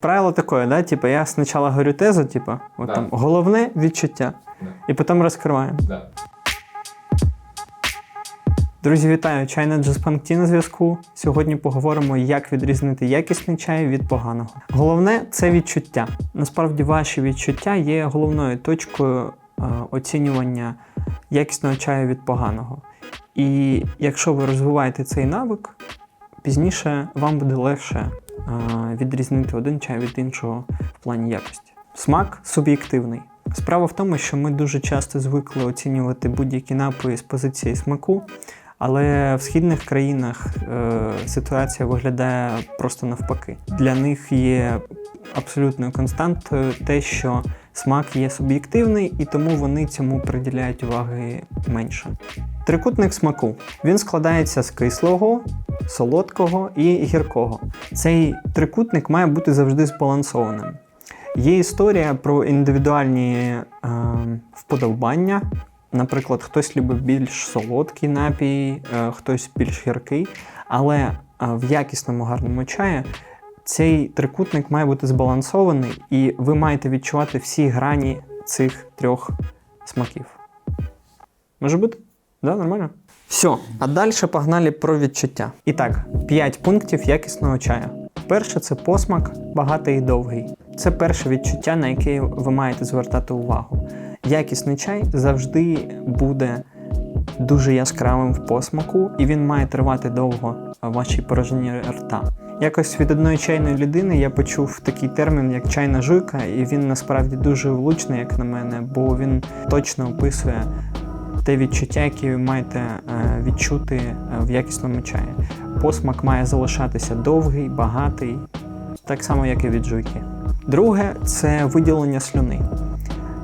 Правило такое, да? Типа, я спочатку говорю тезу, типа, от Да. там головне відчуття, Да. і потім розкриваємо. Да. Друзі, вітаю! Чайна Джеспанкті на зв'язку. Сьогодні поговоримо, як відрізнити якісний чай від поганого. Головне це відчуття. Насправді, ваші відчуття є головною точкою е, оцінювання якісного чаю від поганого. І якщо ви розвиваєте цей навик, пізніше вам буде легше відрізнити один чай від іншого в плані якості. Смак суб'єктивний. Справа в тому, що ми дуже часто звикли оцінювати будь-які напої з позиції смаку, але в східних країнах е, ситуація виглядає просто навпаки. Для них є абсолютною константою те, що смак є суб'єктивний, і тому вони цьому приділяють уваги менше. Трикутник смаку він складається з кислого, солодкого і гіркого. Цей трикутник має бути завжди збалансованим. Є історія про індивідуальні е, вподобання. Наприклад, хтось любить більш солодкий напій, е, хтось більш гіркий, але е, в якісному гарному чаї цей трикутник має бути збалансований, і ви маєте відчувати всі грані цих трьох смаків. Може бути? Да, нормально? Все, а далі погнали про відчуття. І так, 5 пунктів якісного чаю. Перше це посмак, багатий і довгий. Це перше відчуття, на яке ви маєте звертати увагу. Якісний чай завжди буде дуже яскравим в посмаку, і він має тривати довго в вашій порожній рта. Якось від одної чайної людини я почув такий термін, як чайна жуйка, і він насправді дуже влучний, як на мене, бо він точно описує те відчуття, яке ви маєте е, відчути е, в якісному чаї. Посмак має залишатися довгий, багатий, так само, як і від жуйки. Друге це виділення слюни.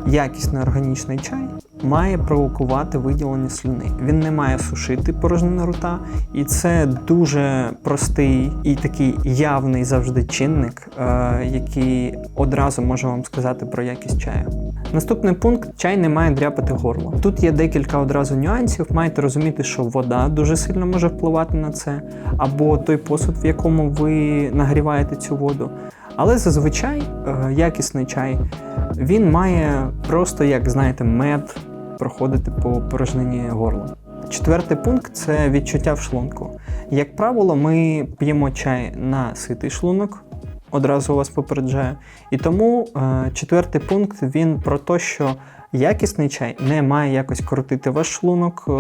Якісний органічний чай має провокувати виділення слюни. Він не має сушити порожнину рота, і це дуже простий і такий явний завжди чинник, е, який одразу може вам сказати про якість чаю. Наступний пункт чай не має дряпати горло. Тут є декілька одразу нюансів. Маєте розуміти, що вода дуже сильно може впливати на це, або той посуд, в якому ви нагріваєте цю воду. Але зазвичай е, якісний чай він має просто, як знаєте, мед проходити по порожнині горла. Четвертий пункт це відчуття в шлунку. Як правило, ми п'ємо чай на ситий шлунок, одразу вас попереджаю. І тому е, четвертий пункт він про те, що якісний чай не має якось крутити ваш шлунок, е,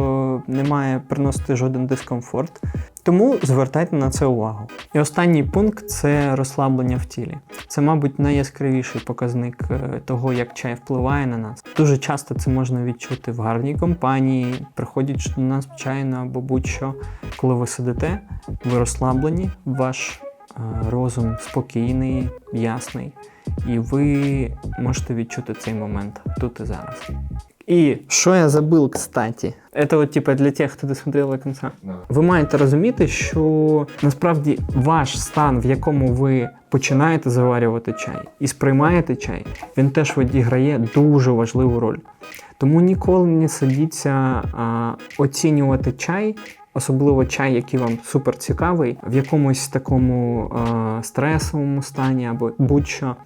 не має приносити жоден дискомфорт. Тому звертайте на це увагу. І останній пункт це розслаблення в тілі. Це, мабуть, найяскравіший показник е, того, як чай впливає на нас. Дуже часто це можна відчути в гарній компанії, приходячи до нас в чайну або будь-що. Коли ви сидите, ви розслаблені, ваш розум спокійний, ясний, і ви можете відчути цей момент тут і зараз. І що я забув, кстати? Это от, типа, для тих, хто досмотрел до кінця. Ви маєте розуміти, що насправді ваш стан, в якому ви починаєте заварювати чай і сприймаєте чай, він теж відіграє дуже важливу роль. Тому ніколи не сидіться а, оцінювати чай, особливо чай, який вам супер цікавий, в якомусь такому а, стресовому стані або будь-що.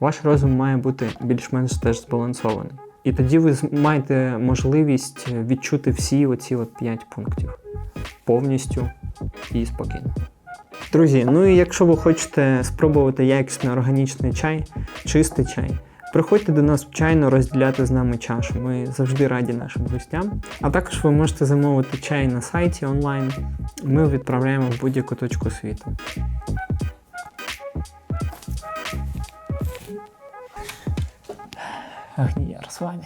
Ваш розум має бути більш-менш теж збалансований. І тоді ви маєте можливість відчути всі оці от 5 пунктів повністю і спокійно. Друзі, ну і якщо ви хочете спробувати якісний органічний чай, чистий чай, приходьте до нас в чайно розділяти з нами чашу. Ми завжди раді нашим гостям. А також ви можете замовити чай на сайті онлайн. Ми відправляємо в будь-яку точку світу. Агніяр з вами.